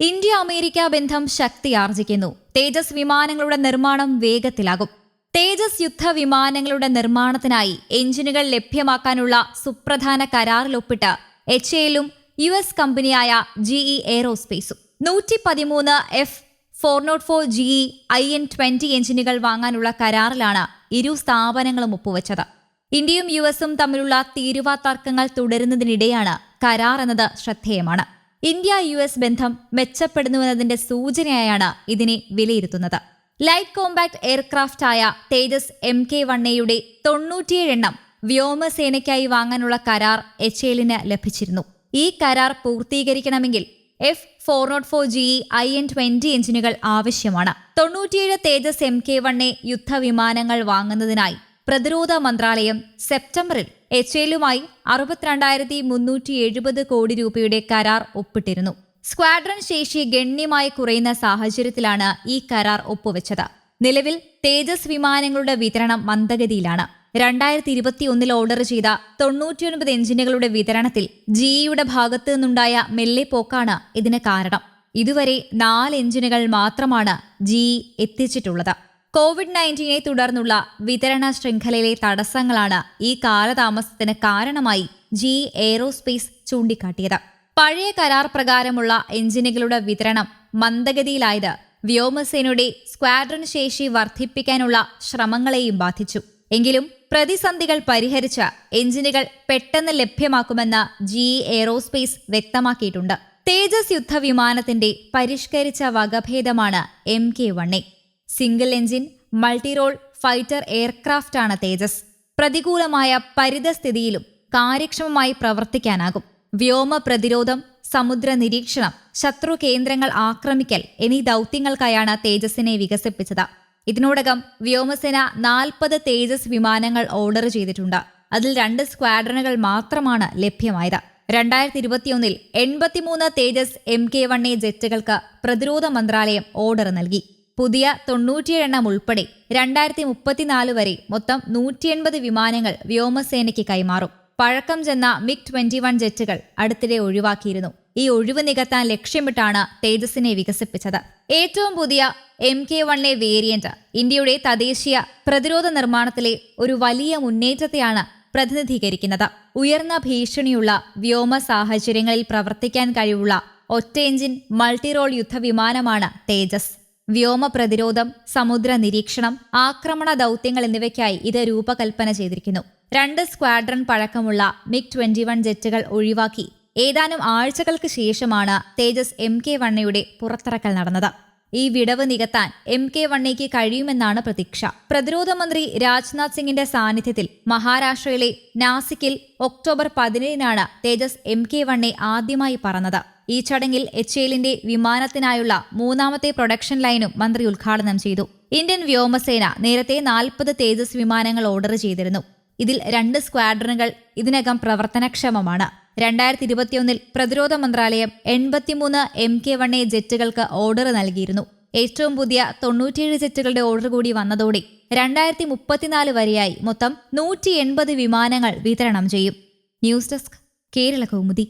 India America ബന്ധം ശക്തിയാർജിക്കുന്നു തേജസ് വിമാനങ്ങളുടെ നിർമ്മാണം വേഗത്തിലാകും. തേജസ് യുദ്ധ വിമാനങ്ങളുടെ നിർമ്മാണത്തിനായി എഞ്ചിനുകൾ ലഭ്യമാക്കാനുള്ള സുപ്രധാന കരാറിൽ ഒപ്പിട്ട് എച്ച് എയിലും യു എസ് കമ്പനിയായ ജിഇ എയ്റോസ്പേസും. നൂറ്റി പതിമൂന്ന് F four naught four GE I N twenty എഞ്ചിനുകൾ വാങ്ങാനുള്ള കരാറിലാണ് ഇരു സ്ഥാപനങ്ങളും ഒപ്പുവച്ചത്. ഇന്ത്യയും യു എസും തമ്മിലുള്ള തീരുവ തർക്കങ്ങൾ തുടരുന്നതിനിടെയാണ് കരാർ എന്നത് ശ്രദ്ധേയമാണ്. ഇന്ത്യ യു എസ് ബന്ധം മെച്ചപ്പെടുന്നുവെന്നതിന്റെ സൂചനയായാണ് ഇതിനെ വിലയിരുത്തുന്നത്. ലൈറ്റ് കോമ്പാക്ട് ആയ തേജസ് എം കെ വൺ എയുടെ തൊണ്ണൂറ്റിയേഴ് എണ്ണം വ്യോമസേനയ്ക്കായി വാങ്ങാനുള്ള കരാർ എച്ച് എല്ലിന് ലഭിച്ചിരുന്നു. ഈ കരാർ പൂർത്തീകരിക്കണമെങ്കിൽ F four naught four G I N twenty എഞ്ചിനുകൾ ആവശ്യമാണ്. തൊണ്ണൂറ്റിയേഴ് തേജസ് എം കെ എ യുദ്ധവിമാനങ്ങൾ വാങ്ങുന്നതിനായി പ്രതിരോധ മന്ത്രാലയം സെപ്റ്റംബറിൽ എച്ച് എല്ലുമായി അറുപത്തിരണ്ടായിരത്തി മുന്നൂറ്റി എഴുപത് കോടി രൂപയുടെ കരാർ ഒപ്പിട്ടിരുന്നു. സ്ക്വാഡ്രൺ ശേഷി ഗണ്യമായി കുറയുന്ന സാഹചര്യത്തിലാണ് ഈ കരാർ ഒപ്പുവെച്ചത്. നിലവിൽ തേജസ് വിമാനങ്ങളുടെ വിതരണം മന്ദഗതിയിലാണ്. രണ്ടായിരത്തി ഇരുപത്തിയൊന്നിൽ ഓർഡർ ചെയ്ത തൊണ്ണൂറ്റിയൊൻപത് എഞ്ചിനുകളുടെ വിതരണത്തിൽ ജിഇയുടെ ഭാഗത്തു നിന്നുണ്ടായ മെല്ലെപ്പോക്കാണ് ഇതിന് കാരണം. ഇതുവരെ നാല് എഞ്ചിനുകൾ മാത്രമാണ് ജിഇ എത്തിച്ചിട്ടുള്ളത്. കോവിഡ് നയന്റീനെ തുടർന്നുള്ള വിതരണ ശൃംഖലയിലെ തടസ്സങ്ങളാണ് ഈ കാലതാമസത്തിന് കാരണമായി ജി എയ്റോസ്പേസ് ചൂണ്ടിക്കാട്ടിയത്. പഴയ കരാർ പ്രകാരമുള്ള എഞ്ചിനുകളുടെ വിതരണം മന്ദഗതിയിലായത് വ്യോമസേനയുടെ സ്ക്വാഡ്രൺ ശേഷി വർദ്ധിപ്പിക്കാനുള്ള ശ്രമങ്ങളെയും ബാധിച്ചു. എങ്കിലും പ്രതിസന്ധികൾ പരിഹരിച്ച എഞ്ചിനുകൾ പെട്ടെന്ന് ലഭ്യമാക്കുമെന്ന് ജി എയ്റോസ്പേസ് വ്യക്തമാക്കിയിട്ടുണ്ട്. തേജസ് യുദ്ധ വിമാനത്തിന്റെ പരിഷ്കരിച്ച വകഭേദമാണ് M K A. Single engine multirole fighter എയർക്രാഫ്റ്റാണ് Tejas. പ്രതികൂലമായ പരിതസ്ഥിതിയിലും കാര്യക്ഷമമായി പ്രവർത്തിക്കാനാകും. വ്യോമ പ്രതിരോധം സമുദ്ര നിരീക്ഷണം ശത്രു കേന്ദ്രങ്ങൾ ആക്രമിക്കൽ എന്നീ ദൗത്യങ്ങൾക്കായാണ് തേജസിനെ വികസിപ്പിച്ചത്. ഇതിനോടകം വ്യോമസേന നാൽപ്പത് തേജസ് വിമാനങ്ങൾ ഓർഡർ ചെയ്തിട്ടുണ്ട്. അതിൽ രണ്ട് സ്ക്വാഡ്രണുകൾ മാത്രമാണ് ലഭ്യമായത്. രണ്ടായിരത്തി ഇരുപത്തിയൊന്നിൽ എൺപത്തിമൂന്ന് Tejas M K one A ജെറ്റുകൾക്ക് പ്രതിരോധ മന്ത്രാലയം ഓർഡർ നൽകി. പുതിയ തൊണ്ണൂറ്റിയേഴെണ്ണം ഉൾപ്പെടെ രണ്ടായിരത്തി മുപ്പത്തിനാല് വരെ മൊത്തം നൂറ്റിയെൺപത് വിമാനങ്ങൾ വ്യോമസേനയ്ക്ക് കൈമാറും. പഴക്കം ചെന്ന മിഗ് ട്വന്റി വൺ ജെറ്റുകൾ അടുത്തിടെ ഒഴിവാക്കിയിരുന്നു. ഈ ഒഴിവ് നികത്താൻ ലക്ഷ്യമിട്ടാണ് തേജസിനെ വികസിപ്പിച്ചത്. ഏറ്റവും പുതിയ എം കെ എ വേരിയന്റ് ഇന്ത്യയുടെ തദ്ദേശീയ പ്രതിരോധ നിർമ്മാണത്തിലെ ഒരു വലിയ മുന്നേറ്റത്തെയാണ് പ്രതിനിധീകരിക്കുന്നത്. ഉയർന്ന ഭീഷണിയുള്ള വ്യോമ സാഹചര്യങ്ങളിൽ പ്രവർത്തിക്കാൻ കഴിവുള്ള ഒറ്റ എഞ്ചിൻ മൾട്ടിറോൾ യുദ്ധവിമാനമാണ് തേജസ്. വ്യോമ പ്രതിരോധം സമുദ്ര നിരീക്ഷണം ആക്രമണ ദൗത്യങ്ങൾ എന്നിവയ്ക്കായി ഇത് രൂപകൽപ്പന ചെയ്തിരിക്കുന്നു. രണ്ട് സ്ക്വാഡ്രൺ പഴക്കമുള്ള മിഗ് ട്വന്റി വൺ ജെറ്റുകൾ ഒഴിവാക്കി. ഏതാനും ആഴ്ചകൾക്ക് ശേഷമാണ് തേജസ് എം കെ വണ്ണയുടെ പുറത്തിറക്കൽ നടന്നത്. ഈ വിടവ് നികത്താൻ എം കെ വണ്ണയ്ക്ക് കഴിയുമെന്നാണ് പ്രതീക്ഷ. പ്രതിരോധ മന്ത്രി രാജ്നാഥ് സിംഗിന്റെ സാന്നിധ്യത്തിൽ മഹാരാഷ്ട്രയിലെ നാസിക്കിൽ ഒക്ടോബർ പതിനേഴിനാണ് തേജസ് എം കെ വണ്ണെ ആദ്യമായി പറന്നത്. ഈ ചടങ്ങിൽ എച്ച് എല്ലിന്റെ വിമാനത്തിനായുള്ള മൂന്നാമത്തെ പ്രൊഡക്ഷൻ ലൈനും മന്ത്രി ഉദ്ഘാടനം ചെയ്തു. ഇന്ത്യൻ വ്യോമസേന നേരത്തെ നാൽപ്പത് തേജസ് വിമാനങ്ങൾ ഓർഡർ ചെയ്തിരുന്നു. ഇതിൽ രണ്ട് സ്ക്വാഡ്രണുകൾ ഇതിനകം പ്രവർത്തനക്ഷമമാണ്. രണ്ടായിരത്തി ഇരുപത്തിയൊന്നിൽ പ്രതിരോധ മന്ത്രാലയം എൺപത്തിമൂന്ന് എം കെ വൺ എ ജെറ്റുകൾക്ക് ഓർഡർ നൽകിയിരുന്നു. ഏറ്റവും പുതിയ തൊണ്ണൂറ്റിയേഴ് ജെറ്റുകളുടെ ഓർഡർ കൂടി വന്നതോടെ രണ്ടായിരത്തി മുപ്പത്തിനാല് വരെയായി മൊത്തം നൂറ്റി എൺപത് വിമാനങ്ങൾ വിതരണം ചെയ്യും. News desk Kerala Kaumudi.